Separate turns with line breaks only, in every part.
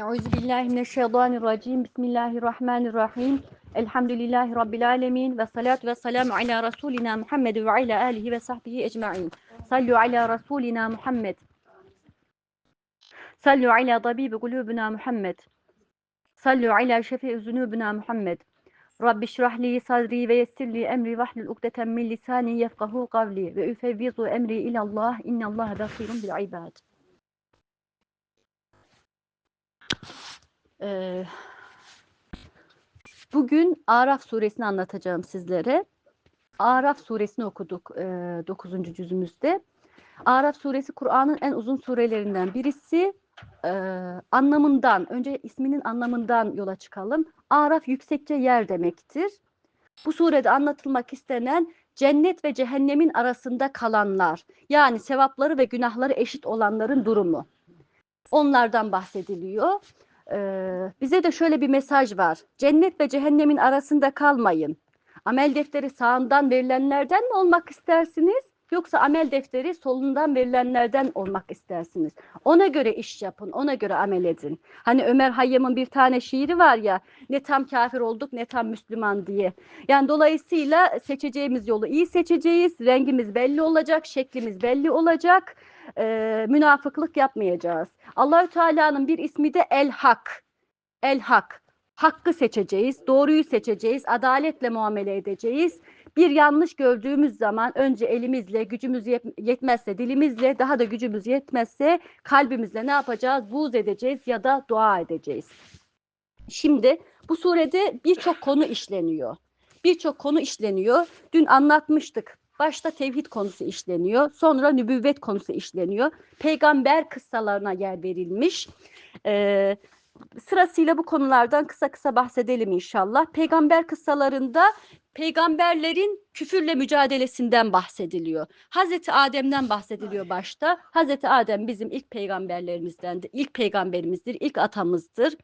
أعوذ بالله من الشيطان الرجيم. بسم الله الرحمن الرحيم. الحمد لله رب العالمين والصلاة والسلام على رسولنا محمد وعلى آله وصحبه أجمعين. صلوا على رسولنا محمد. صلوا على طبيب قلوبنا محمد. صلوا على شفيع ذنوبنا محمد. رب اشرح لي صدري ويسر لي أمري واحلل عقدة من لساني يفقه قولي. وأفوض أمري إلى الله. إن الله بصير بالعباد. Ee, bugün Araf suresini anlatacağım sizlere. Araf suresini okuduk e, 9. cüzümüzde. Araf suresi Kur'an'ın en uzun surelerinden birisi. Ee, anlamından, önce isminin anlamından yola çıkalım. Araf yüksekçe yer demektir. Bu surede anlatılmak istenen cennet ve cehennemin arasında kalanlar, yani sevapları ve günahları eşit olanların durumu. Onlardan bahsediliyor. Ee, bize de şöyle bir mesaj var. Cennet ve cehennemin arasında kalmayın. Amel defteri sağından verilenlerden mi olmak istersiniz? Yoksa amel defteri solundan verilenlerden olmak istersiniz. Ona göre iş yapın, ona göre amel edin. Hani Ömer Hayyam'ın bir tane şiiri var ya, ne tam kafir olduk ne tam Müslüman diye. Yani dolayısıyla seçeceğimiz yolu iyi seçeceğiz, rengimiz belli olacak, şeklimiz belli olacak, e, münafıklık yapmayacağız. Allahü Teala'nın bir ismi de El Hak. El Hak. Hakkı seçeceğiz, doğruyu seçeceğiz, adaletle muamele edeceğiz. Bir yanlış gördüğümüz zaman önce elimizle, gücümüz yetmezse dilimizle, daha da gücümüz yetmezse kalbimizle ne yapacağız? Buğz edeceğiz ya da dua edeceğiz. Şimdi bu surede birçok konu işleniyor. Birçok konu işleniyor. Dün anlatmıştık. Başta tevhid konusu işleniyor. Sonra nübüvvet konusu işleniyor. Peygamber kıssalarına yer verilmiş. Ee, sırasıyla bu konulardan kısa kısa bahsedelim inşallah. Peygamber kıssalarında peygamberlerin küfürle mücadelesinden bahsediliyor. Hazreti Adem'den bahsediliyor başta. Hazreti Adem bizim ilk peygamberlerimizdendir. İlk peygamberimizdir, ilk atamızdır.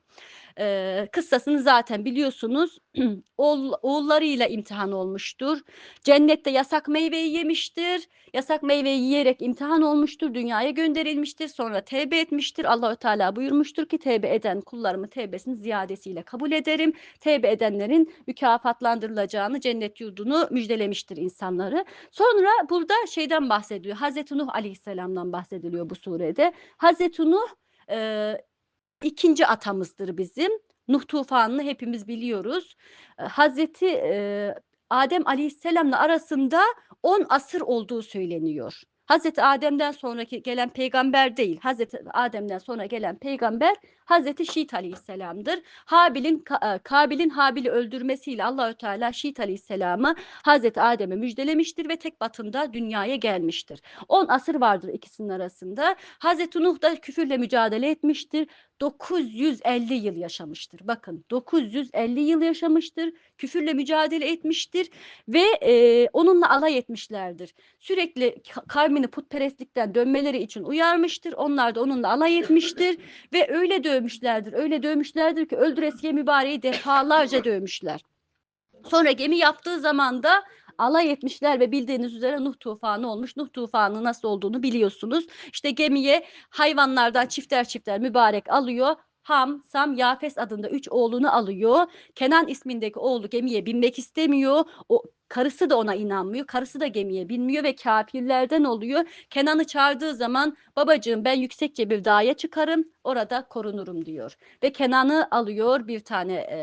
Ee, kıssasını zaten biliyorsunuz. Oğul, oğullarıyla imtihan olmuştur. Cennette yasak meyveyi yemiştir. Yasak meyveyi yiyerek imtihan olmuştur. Dünyaya gönderilmiştir. Sonra tevbe etmiştir. Allahü Teala buyurmuştur ki tevbe eden kullarımı tevbesini ziyadesiyle kabul ederim. Tevbe edenlerin mükafatlandırılacağını, cennet yurdunu müjdelemiştir insanları. Sonra burada şeyden bahsediyor. Hazreti Nuh Aleyhisselam'dan bahsediliyor bu surede. Hazreti Nuh e, ikinci atamızdır bizim. Nuh tufanını hepimiz biliyoruz. Hazreti e, Adem Aleyhisselam'la arasında 10 asır olduğu söyleniyor. Hazreti Adem'den sonraki gelen peygamber değil. Hazreti Adem'den sonra gelen peygamber Hazreti Şiit Aleyhisselam'dır. Habil'in Kabil'in Habil'i öldürmesiyle Allahü Teala Şiit Aleyhisselam'ı Hazreti Adem'e müjdelemiştir ve tek batında dünyaya gelmiştir. 10 asır vardır ikisinin arasında. Hazreti Nuh da küfürle mücadele etmiştir. 950 yıl yaşamıştır. Bakın 950 yıl yaşamıştır. Küfürle mücadele etmiştir ve e, onunla alay etmişlerdir. Sürekli kavmini putperestlikten dönmeleri için uyarmıştır. Onlar da onunla alay etmiştir ve öyle dövmüşlerdir. Öyle dövmüşlerdir ki öldüresiye mübareği defalarca dövmüşler. Sonra gemi yaptığı zaman da alay etmişler ve bildiğiniz üzere Nuh tufanı olmuş. Nuh tufanı nasıl olduğunu biliyorsunuz. İşte gemiye hayvanlardan çifter çifter mübarek alıyor. Ham, Sam, Yafes adında üç oğlunu alıyor. Kenan ismindeki oğlu gemiye binmek istemiyor. O Karısı da ona inanmıyor. Karısı da gemiye binmiyor ve kafirlerden oluyor. Kenan'ı çağırdığı zaman babacığım ben yüksekçe bir dağa çıkarım orada korunurum diyor. Ve Kenan'ı alıyor bir tane e,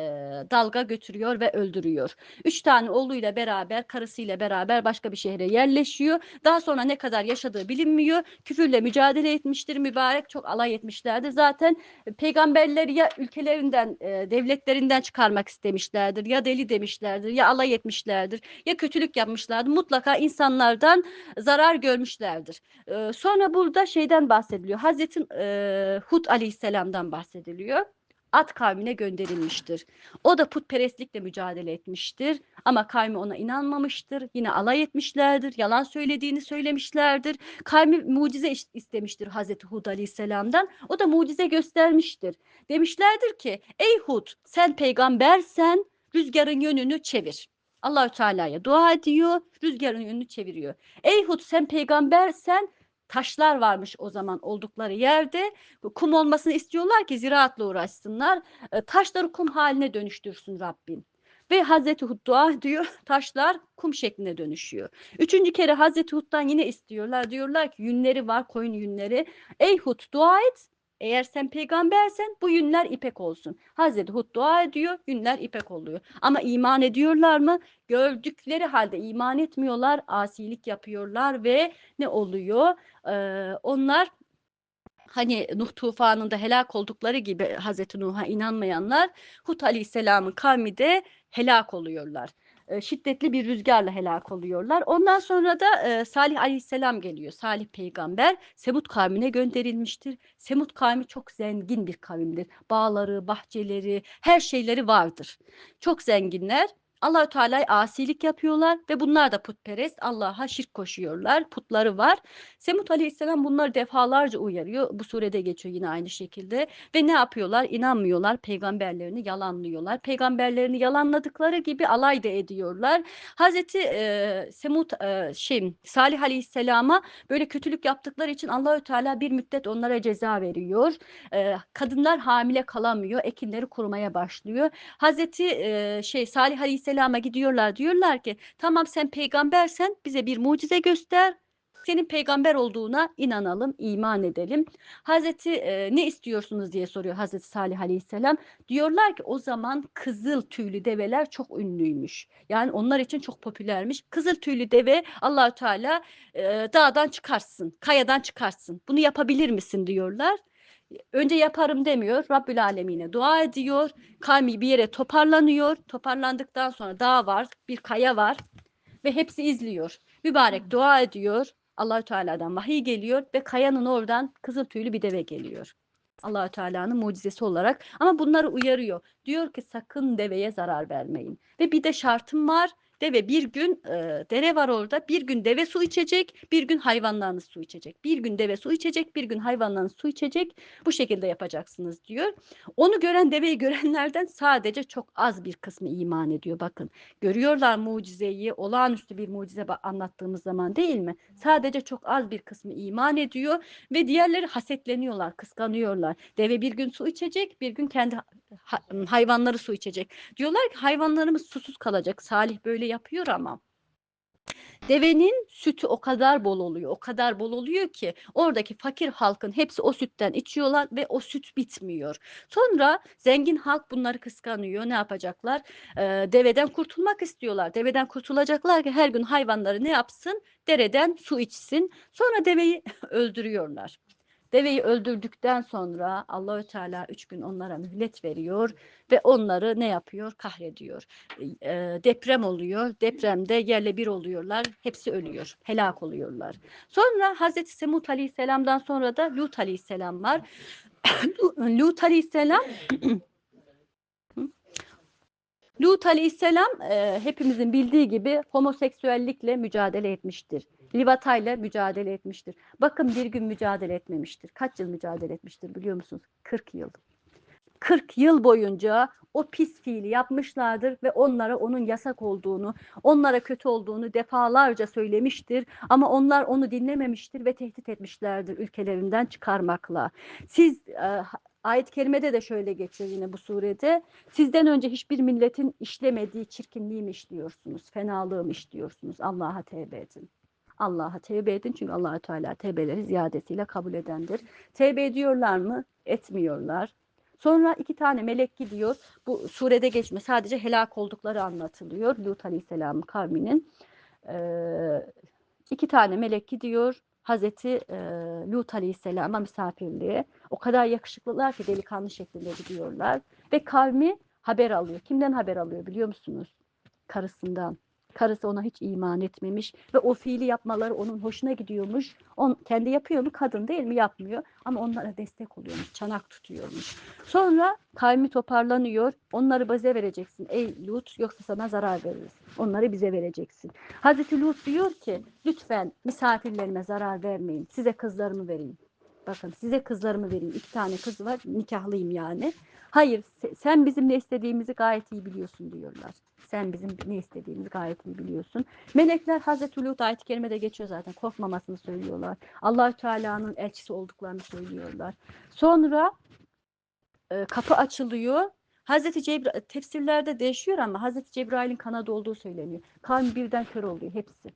dalga götürüyor ve öldürüyor. Üç tane oğluyla beraber karısıyla beraber başka bir şehre yerleşiyor. Daha sonra ne kadar yaşadığı bilinmiyor. Küfürle mücadele etmiştir mübarek çok alay etmişlerdir. Zaten peygamberleri ya ülkelerinden e, devletlerinden çıkarmak istemişlerdir ya deli demişlerdir ya alay etmişlerdir ya kötülük yapmışlardır. Mutlaka insanlardan zarar görmüşlerdir. Ee, sonra burada şeyden bahsediliyor. Hazreti e, Hud aleyhisselamdan bahsediliyor. At kavmine gönderilmiştir. O da putperestlikle mücadele etmiştir. Ama kavmi ona inanmamıştır. Yine alay etmişlerdir. Yalan söylediğini söylemişlerdir. Kavmi mucize istemiştir Hazreti Hud aleyhisselamdan. O da mucize göstermiştir. Demişlerdir ki ey Hud sen peygambersen rüzgarın yönünü çevir. Allahü Teala'ya dua ediyor, rüzgarın yönünü çeviriyor. Ey Hud sen peygambersen taşlar varmış o zaman oldukları yerde. Kum olmasını istiyorlar ki ziraatla uğraşsınlar. E, taşları kum haline dönüştürsün Rabbim. Ve Hazreti Hud dua diyor taşlar kum şekline dönüşüyor. Üçüncü kere Hazreti Hud'dan yine istiyorlar. Diyorlar ki yünleri var koyun yünleri. Ey Hud dua et. Eğer sen peygambersen bu yünler ipek olsun. Hazreti Hud dua ediyor, yünler ipek oluyor. Ama iman ediyorlar mı? Gördükleri halde iman etmiyorlar, asilik yapıyorlar ve ne oluyor? Ee, onlar hani Nuh tufanında helak oldukları gibi Hazreti Nuh'a inanmayanlar Hud Aleyhisselam'ın kavmi de helak oluyorlar. E, Şiddetli bir rüzgarla helak oluyorlar. Ondan sonra da e, Salih Aleyhisselam geliyor. Salih peygamber Semut kavmine gönderilmiştir. Semut kavmi çok zengin bir kavimdir. Bağları, bahçeleri, her şeyleri vardır. Çok zenginler. Allahü Teala'ya asilik yapıyorlar ve bunlar da putperest. Allah'a şirk koşuyorlar. Putları var. Semut Aleyhisselam bunları defalarca uyarıyor. Bu surede geçiyor yine aynı şekilde. Ve ne yapıyorlar? İnanmıyorlar. Peygamberlerini yalanlıyorlar. Peygamberlerini yalanladıkları gibi alay da ediyorlar. Hazreti e, Semut e, şey Salih Aleyhisselam'a böyle kötülük yaptıkları için Allahü Teala bir müddet onlara ceza veriyor. E, kadınlar hamile kalamıyor. Ekinleri kurumaya başlıyor. Hazreti e, şey Salih Aleyhisselam'a gidiyorlar. Diyorlar ki tamam sen peygambersen bize bir mucize göster. Senin peygamber olduğuna inanalım, iman edelim. Hazreti e, ne istiyorsunuz diye soruyor Hazreti Salih Aleyhisselam. Diyorlar ki o zaman kızıl tüylü develer çok ünlüymüş. Yani onlar için çok popülermiş. Kızıl tüylü deve Allahü Teala e, dağdan çıkarsın, kayadan çıkarsın. Bunu yapabilir misin diyorlar. Önce yaparım demiyor. Rabbül Alemine dua ediyor. Kavmi bir yere toparlanıyor. Toparlandıktan sonra dağ var, bir kaya var ve hepsi izliyor. Mübarek dua ediyor. Allahü Teala'dan vahiy geliyor ve kayanın oradan kızıl tüylü bir deve geliyor. Allahü Teala'nın mucizesi olarak ama bunları uyarıyor. Diyor ki sakın deveye zarar vermeyin. Ve bir de şartım var. Deve bir gün e, dere var orada. Bir gün deve su içecek, bir gün hayvanlarınız su içecek. Bir gün deve su içecek, bir gün hayvanlarınız su içecek. Bu şekilde yapacaksınız diyor. Onu gören deveyi görenlerden sadece çok az bir kısmı iman ediyor. Bakın görüyorlar mucizeyi, olağanüstü bir mucize anlattığımız zaman değil mi? Sadece çok az bir kısmı iman ediyor ve diğerleri hasetleniyorlar, kıskanıyorlar. Deve bir gün su içecek, bir gün kendi hayvanları su içecek. Diyorlar ki hayvanlarımız susuz kalacak. Salih böyle yapıyor ama. Devenin sütü o kadar bol oluyor, o kadar bol oluyor ki oradaki fakir halkın hepsi o sütten içiyorlar ve o süt bitmiyor. Sonra zengin halk bunları kıskanıyor. Ne yapacaklar? Ee, deveden kurtulmak istiyorlar. Deveden kurtulacaklar ki her gün hayvanları ne yapsın? Dereden su içsin. Sonra deveyi öldürüyorlar. Deveyi öldürdükten sonra Allahü Teala üç gün onlara mühlet veriyor ve onları ne yapıyor? Kahrediyor. E, deprem oluyor. Depremde yerle bir oluyorlar. Hepsi ölüyor. Helak oluyorlar. Sonra Hazreti Semut Aleyhisselam'dan sonra da Lut Aleyhisselam var. Lut Aleyhisselam Lut Aleyhisselam e, hepimizin bildiği gibi homoseksüellikle mücadele etmiştir. Livatayla mücadele etmiştir. Bakın bir gün mücadele etmemiştir. Kaç yıl mücadele etmiştir biliyor musunuz? 40 yıl. 40 yıl boyunca o pis fiili yapmışlardır ve onlara onun yasak olduğunu, onlara kötü olduğunu defalarca söylemiştir. Ama onlar onu dinlememiştir ve tehdit etmişlerdir ülkelerinden çıkarmakla. Siz e, ayet-i kerimede de şöyle geçiyor yine bu surede. Sizden önce hiçbir milletin işlemediği çirkinliği mi işliyorsunuz? Fenalığı mı işliyorsunuz? Allah'a tevbe edin. Allah'a tevbe edin çünkü Allahü Teala tevbeleri ziyadesiyle kabul edendir. Tevbe ediyorlar mı? Etmiyorlar. Sonra iki tane melek gidiyor. Bu surede geçme sadece helak oldukları anlatılıyor. Lut Aleyhisselam'ın kavminin. Ee, iki tane melek gidiyor. Hazreti e, Lut Aleyhisselam'a misafirliğe. O kadar yakışıklılar ki delikanlı şeklinde gidiyorlar. Ve kavmi haber alıyor. Kimden haber alıyor biliyor musunuz? Karısından. Karısı ona hiç iman etmemiş ve o fiili yapmaları onun hoşuna gidiyormuş. On, kendi yapıyor mu? Kadın değil mi? Yapmıyor. Ama onlara destek oluyormuş. Çanak tutuyormuş. Sonra kavmi toparlanıyor. Onları bize vereceksin ey Lut yoksa sana zarar veririz. Onları bize vereceksin. Hazreti Lut diyor ki lütfen misafirlerime zarar vermeyin. Size kızlarımı vereyim. Bakın size kızlarımı vereyim. İki tane kız var. Nikahlıyım yani. Hayır se- sen bizim ne istediğimizi gayet iyi biliyorsun diyorlar. Sen bizim ne istediğimizi gayet iyi biliyorsun. Melekler Hazreti Lut ayet-i kerimede geçiyor zaten. Korkmamasını söylüyorlar. Allahü Teala'nın elçisi olduklarını söylüyorlar. Sonra e, kapı açılıyor. Hazreti Cebrail tefsirlerde değişiyor ama Hazreti Cebrail'in kanadı olduğu söyleniyor. Kavmi birden kör oluyor hepsi.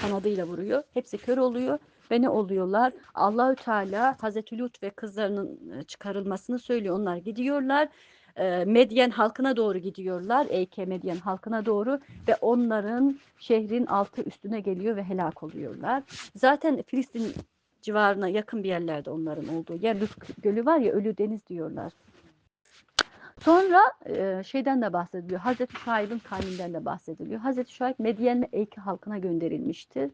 Kanadıyla vuruyor. Hepsi kör oluyor ve ne oluyorlar? Allahü Teala Hazreti Lut ve kızlarının e, çıkarılmasını söylüyor. Onlar gidiyorlar. E, Medyen halkına doğru gidiyorlar. Eyke Medyen halkına doğru ve onların şehrin altı üstüne geliyor ve helak oluyorlar. Zaten Filistin civarına yakın bir yerlerde onların olduğu yer Lut Gölü var ya Ölü Deniz diyorlar. Sonra e, şeyden de bahsediliyor. Hazreti Şuayb'ın kavminden de bahsediliyor. Hazreti Şuayb Medyen'le Eyke halkına gönderilmiştir.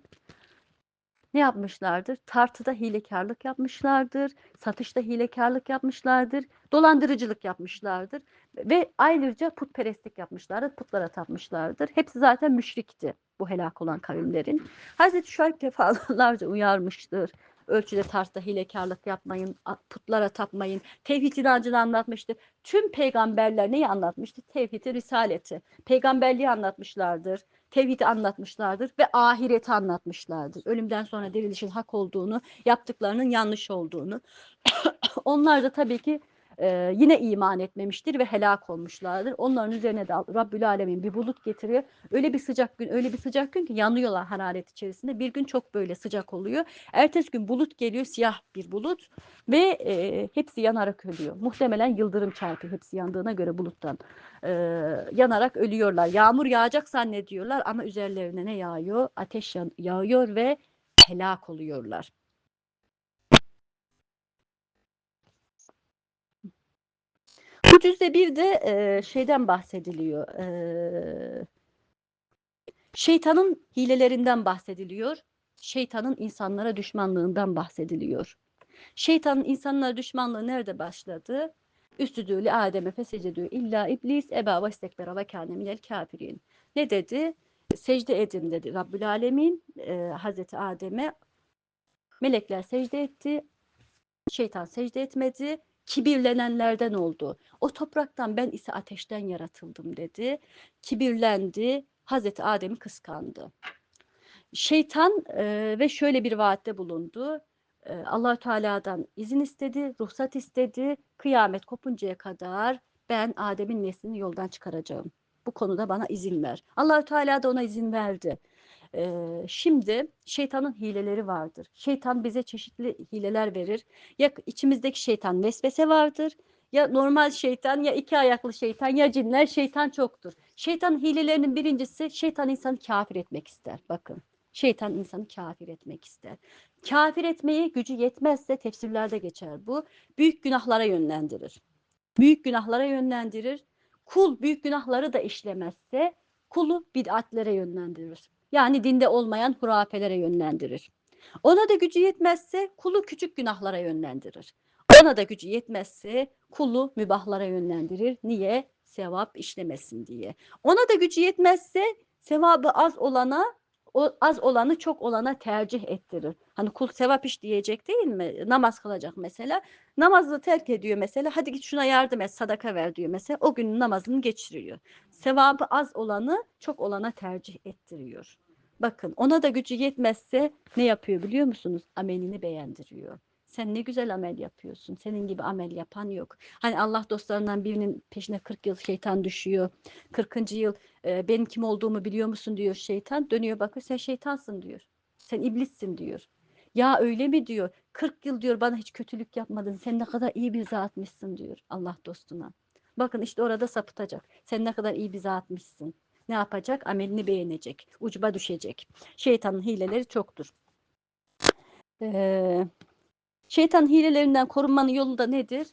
Ne yapmışlardır? Tartıda hilekarlık yapmışlardır. Satışta hilekarlık yapmışlardır. Dolandırıcılık yapmışlardır. Ve ayrıca putperestlik yapmışlardır. Putlara tapmışlardır. Hepsi zaten müşrikti bu helak olan kavimlerin. Hazreti Şuayb defalarca uyarmıştır. Ölçüde tartıda hilekarlık yapmayın, putlara tapmayın. Tevhid inancını anlatmıştır. Tüm peygamberler neyi anlatmıştır? Tevhidi, risaleti. Peygamberliği anlatmışlardır tevhidi anlatmışlardır ve ahireti anlatmışlardır. Ölümden sonra dirilişin hak olduğunu, yaptıklarının yanlış olduğunu. Onlar da tabii ki e, yine iman etmemiştir ve helak olmuşlardır. Onların üzerine de Rabbül Alemin bir bulut getiriyor. Öyle bir sıcak gün, öyle bir sıcak gün ki yanıyorlar hararet içerisinde. Bir gün çok böyle sıcak oluyor. Ertesi gün bulut geliyor, siyah bir bulut ve e, hepsi yanarak ölüyor. Muhtemelen yıldırım çarpıyor hepsi yandığına göre buluttan e, yanarak ölüyorlar. Yağmur yağacak zannediyorlar ama üzerlerine ne yağıyor? Ateş yağıyor ve helak oluyorlar. Cüzde bir de e, şeyden bahsediliyor. E, şeytanın hilelerinden bahsediliyor. Şeytanın insanlara düşmanlığından bahsediliyor. Şeytanın insanlara düşmanlığı nerede başladı? Üstüdü li Adem'e fesecedü illa iblis eba ve istekbera ve kâne minel kafirin. Ne dedi? Secde edin dedi Rabbül Alemin e, Hazreti Adem'e. Melekler secde etti. Şeytan secde etmedi. Kibirlenenlerden oldu. O topraktan ben ise ateşten yaratıldım dedi. Kibirlendi. Hazreti Adem'i kıskandı. Şeytan e, ve şöyle bir vaatte bulundu. E, allah Teala'dan izin istedi, ruhsat istedi. Kıyamet kopuncaya kadar ben Adem'in neslini yoldan çıkaracağım. Bu konuda bana izin ver. allah Teala da ona izin verdi. E, şimdi şeytanın hileleri vardır. Şeytan bize çeşitli hileler verir. Ya içimizdeki şeytan vesvese vardır. Ya normal şeytan ya iki ayaklı şeytan ya cinler şeytan çoktur. Şeytanın hilelerinin birincisi şeytan insanı kafir etmek ister. Bakın. Şeytan insanı kafir etmek ister. Kafir etmeye gücü yetmezse tefsirlerde geçer bu. Büyük günahlara yönlendirir. Büyük günahlara yönlendirir. Kul büyük günahları da işlemezse kulu bid'atlere yönlendirir. Yani dinde olmayan hurafelere yönlendirir. Ona da gücü yetmezse kulu küçük günahlara yönlendirir. Ona da gücü yetmezse kulu mübahlara yönlendirir. Niye? Sevap işlemesin diye. Ona da gücü yetmezse sevabı az olana o az olanı çok olana tercih ettirir. Hani kul sevap iş diyecek değil mi? Namaz kılacak mesela. Namazı terk ediyor mesela. Hadi git şuna yardım et, sadaka ver diyor mesela. O günün namazını geçiriyor. Sevabı az olanı çok olana tercih ettiriyor. Bakın ona da gücü yetmezse ne yapıyor biliyor musunuz? Amelini beğendiriyor. Sen ne güzel amel yapıyorsun. Senin gibi amel yapan yok. Hani Allah dostlarından birinin peşine 40 yıl şeytan düşüyor. 40. yıl e, benim kim olduğumu biliyor musun diyor şeytan. Dönüyor bakıyor sen şeytansın diyor. Sen iblissin diyor. Ya öyle mi diyor. 40 yıl diyor bana hiç kötülük yapmadın. Sen ne kadar iyi bir zatmışsın diyor Allah dostuna. Bakın işte orada sapıtacak. Sen ne kadar iyi bir zatmışsın. Ne yapacak? Amelini beğenecek. Ucuba düşecek. Şeytanın hileleri çoktur. Ee, şeytanın hilelerinden korunmanın yolu da nedir?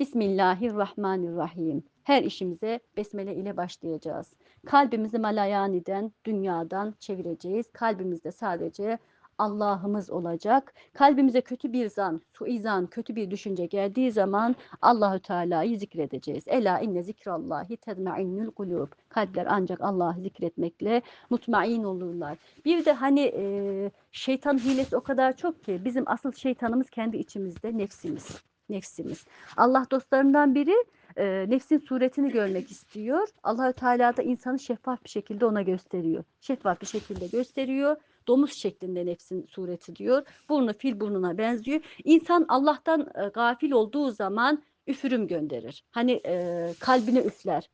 Bismillahirrahmanirrahim. Her işimize besmele ile başlayacağız. Kalbimizi malayaniden, dünyadan çevireceğiz. Kalbimizde sadece Allah'ımız olacak. Kalbimize kötü bir zan, suizan, kötü bir düşünce geldiği zaman Allahü Teala'yı zikredeceğiz. Ela inne zikrallahi tedmainnül kulub. Kalpler ancak Allah'ı zikretmekle mutmain olurlar. Bir de hani e, şeytan hilesi o kadar çok ki bizim asıl şeytanımız kendi içimizde nefsimiz. Nefsimiz. Allah dostlarından biri e, nefsin suretini görmek istiyor. Allahü Teala da insanı şeffaf bir şekilde ona gösteriyor. Şeffaf bir şekilde gösteriyor. Domuz şeklinde nefsin sureti diyor. Burnu fil burnuna benziyor. İnsan Allah'tan e, gafil olduğu zaman üfürüm gönderir. Hani e, kalbine üfler.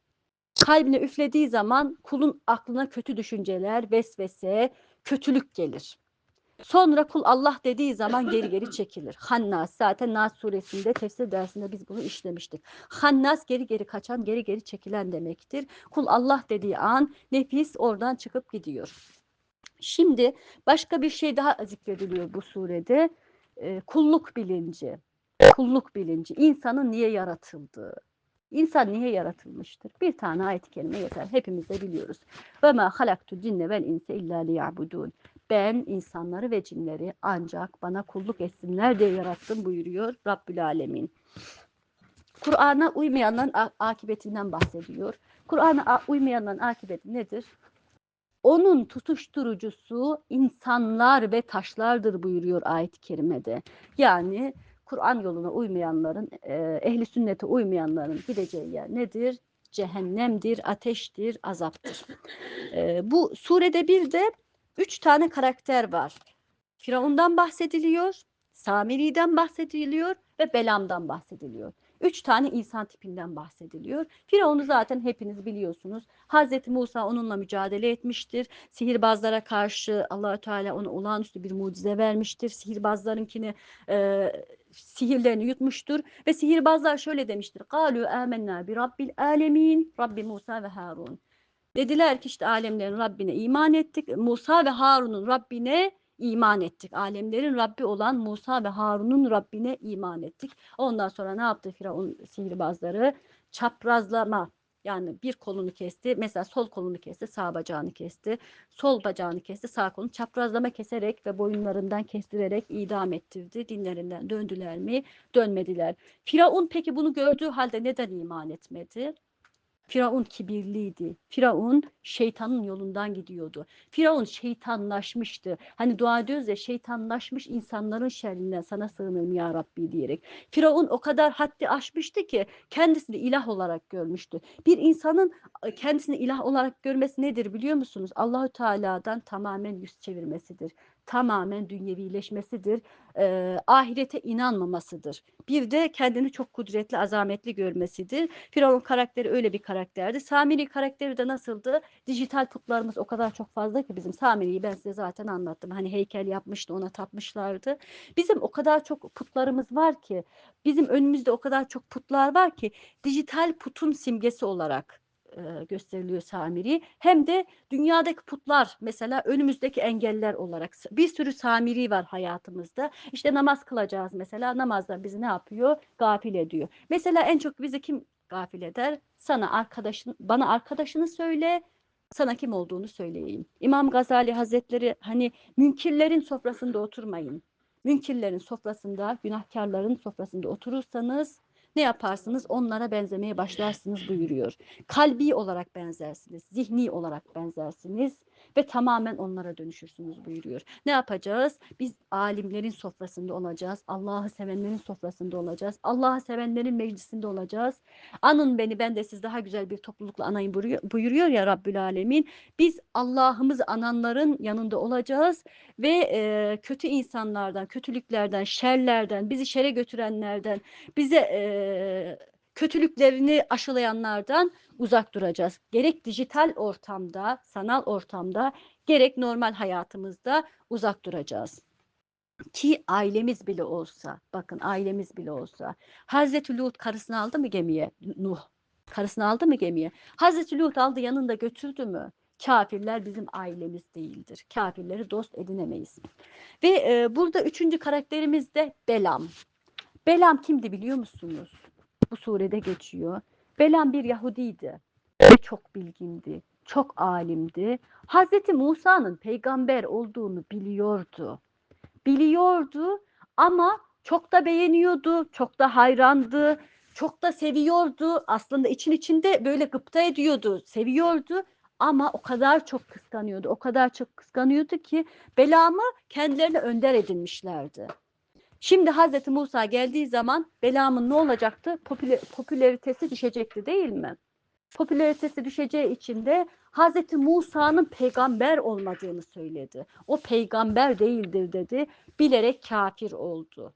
Kalbine üflediği zaman kulun aklına kötü düşünceler, vesvese, kötülük gelir. Sonra kul Allah dediği zaman geri geri çekilir. Hannas zaten Nas suresinde tefsir dersinde biz bunu işlemiştik. Hannas geri geri kaçan, geri geri çekilen demektir. Kul Allah dediği an nefis oradan çıkıp gidiyor. Şimdi başka bir şey daha zikrediliyor bu surede. Ee, kulluk bilinci. Kulluk bilinci. İnsanın niye yaratıldığı. İnsan niye yaratılmıştır? Bir tane ayet-i kerime yeter. Hepimiz de biliyoruz. Ve ma halaktu cinne vel inse illa liya'budun. Ben insanları ve cinleri ancak bana kulluk etsinler diye yarattım buyuruyor Rabbül Alemin. Kur'an'a uymayanların akıbetinden bahsediyor. Kur'an'a uymayanların akıbeti nedir? Onun tutuşturucusu insanlar ve taşlardır buyuruyor ayet-i kerimede. Yani Kur'an yoluna uymayanların, e, ehli sünnete uymayanların gideceği yer nedir? Cehennemdir, ateştir, azaptır. E, bu surede bir de üç tane karakter var. Firavundan bahsediliyor, Samiri'den bahsediliyor ve Belam'dan bahsediliyor. Üç tane insan tipinden bahsediliyor. Firavun'u zaten hepiniz biliyorsunuz. Hazreti Musa onunla mücadele etmiştir. Sihirbazlara karşı Allahü Teala ona olağanüstü bir mucize vermiştir. Sihirbazlarınkini e, sihirlerini yutmuştur ve sihirbazlar şöyle demiştir. Galu amennâ bi rabbil alemin Rabbi Musa ve Harun. Dediler ki işte alemlerin Rabbine iman ettik. Musa ve Harun'un Rabbine iman ettik. Alemlerin Rabbi olan Musa ve Harun'un Rabbine iman ettik. Ondan sonra ne yaptı Firavun sihirbazları? Çaprazlama yani bir kolunu kesti. Mesela sol kolunu kesti, sağ bacağını kesti. Sol bacağını kesti, sağ kolunu çaprazlama keserek ve boyunlarından kestirerek idam ettirdi. Dinlerinden döndüler mi? Dönmediler. Firavun peki bunu gördüğü halde neden iman etmedi? Firavun kibirliydi. Firavun şeytanın yolundan gidiyordu. Firavun şeytanlaşmıştı. Hani dua ediyoruz ya şeytanlaşmış insanların şerrinden sana sığınırım ya Rabbi diyerek. Firavun o kadar haddi aşmıştı ki kendisini ilah olarak görmüştü. Bir insanın kendisini ilah olarak görmesi nedir biliyor musunuz? Allahü Teala'dan tamamen yüz çevirmesidir. Tamamen dünyevileşmesidir. Ee, ahirete inanmamasıdır. Bir de kendini çok kudretli, azametli görmesidir. Firavun karakteri öyle bir karakterdi. Samiri karakteri de nasıldı? Dijital putlarımız o kadar çok fazla ki bizim Samiri'yi ben size zaten anlattım. Hani heykel yapmıştı, ona tapmışlardı. Bizim o kadar çok putlarımız var ki, bizim önümüzde o kadar çok putlar var ki dijital putun simgesi olarak gösteriliyor Samiri. Hem de dünyadaki putlar mesela önümüzdeki engeller olarak bir sürü Samiri var hayatımızda. İşte namaz kılacağız mesela namazdan bizi ne yapıyor? Gafil ediyor. Mesela en çok bizi kim gafil eder? Sana arkadaşın, bana arkadaşını söyle, sana kim olduğunu söyleyeyim. İmam Gazali Hazretleri hani münkirlerin sofrasında oturmayın. Münkirlerin sofrasında, günahkarların sofrasında oturursanız ne yaparsınız? Onlara benzemeye başlarsınız buyuruyor. Kalbi olarak benzersiniz, zihni olarak benzersiniz ve tamamen onlara dönüşürsünüz buyuruyor. Ne yapacağız? Biz alimlerin sofrasında olacağız. Allah'ı sevenlerin sofrasında olacağız. Allah'ı sevenlerin meclisinde olacağız. Anın beni ben de siz daha güzel bir toplulukla buyuruyor, buyuruyor ya Rabbül Alemin. Biz Allah'ımızı ananların yanında olacağız ve e, kötü insanlardan, kötülüklerden, şerlerden, bizi şere götürenlerden, bize e, kötülüklerini aşılayanlardan uzak duracağız. Gerek dijital ortamda, sanal ortamda, gerek normal hayatımızda uzak duracağız. Ki ailemiz bile olsa, bakın ailemiz bile olsa. Hazreti Lut karısını aldı mı gemiye? Nuh karısını aldı mı gemiye? Hazreti Lut aldı yanında götürdü mü? Kafirler bizim ailemiz değildir. Kafirleri dost edinemeyiz. Ve e, burada üçüncü karakterimiz de Belam. Belam kimdi biliyor musunuz? Bu surede geçiyor. Belam bir Yahudiydi ve çok bilgindi, çok alimdi. Hazreti Musa'nın peygamber olduğunu biliyordu. biliyordu ama çok da beğeniyordu, çok da hayrandı, çok da seviyordu. Aslında için içinde böyle gıpta ediyordu, seviyordu ama o kadar çok kıskanıyordu, o kadar çok kıskanıyordu ki Belam'ı kendilerine önder edinmişlerdi. Şimdi Hazreti Musa geldiği zaman Belam'ın ne olacaktı? Popüler, popülaritesi düşecekti değil mi? Popülaritesi düşeceği için de Hazreti Musa'nın peygamber olmadığını söyledi. O peygamber değildir dedi. Bilerek kafir oldu.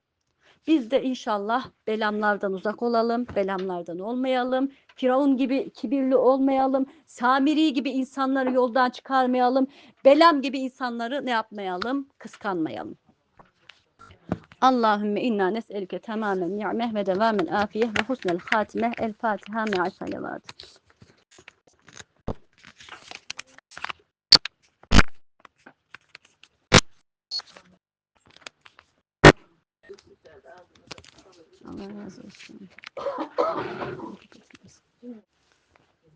Biz de inşallah belamlardan uzak olalım, belamlardan olmayalım. Firavun gibi kibirli olmayalım. Samiri gibi insanları yoldan çıkarmayalım. Belam gibi insanları ne yapmayalım? Kıskanmayalım. اللهم إنا نسألك تمام النعمة ودوام العافيه وحسن الخاتمة الفاتحة مع الصلوات.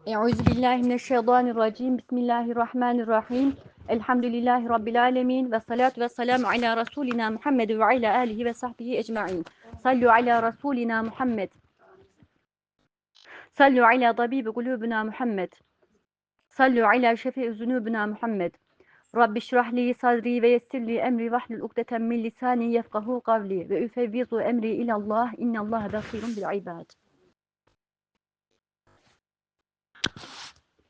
أعوذ بالله من الشيطان الرجيم. بسم الله الرحمن الرحيم. الحمد لله رب العالمين والصلاة والسلام على رسولنا محمد وعلى آله وصحبه أجمعين. صلوا على رسولنا محمد. صلوا على طبيب قلوبنا محمد. صلوا على شفيع ذنوبنا محمد. رب اشرح لي صدري ويسر لي أمري واحلل عقدة من لساني يفقه قولي وأفوض أمري إلى الله إن الله بصير بالعباد.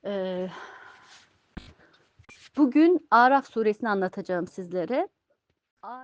أه bugün Araf suresini anlatacağım sizlere. Araf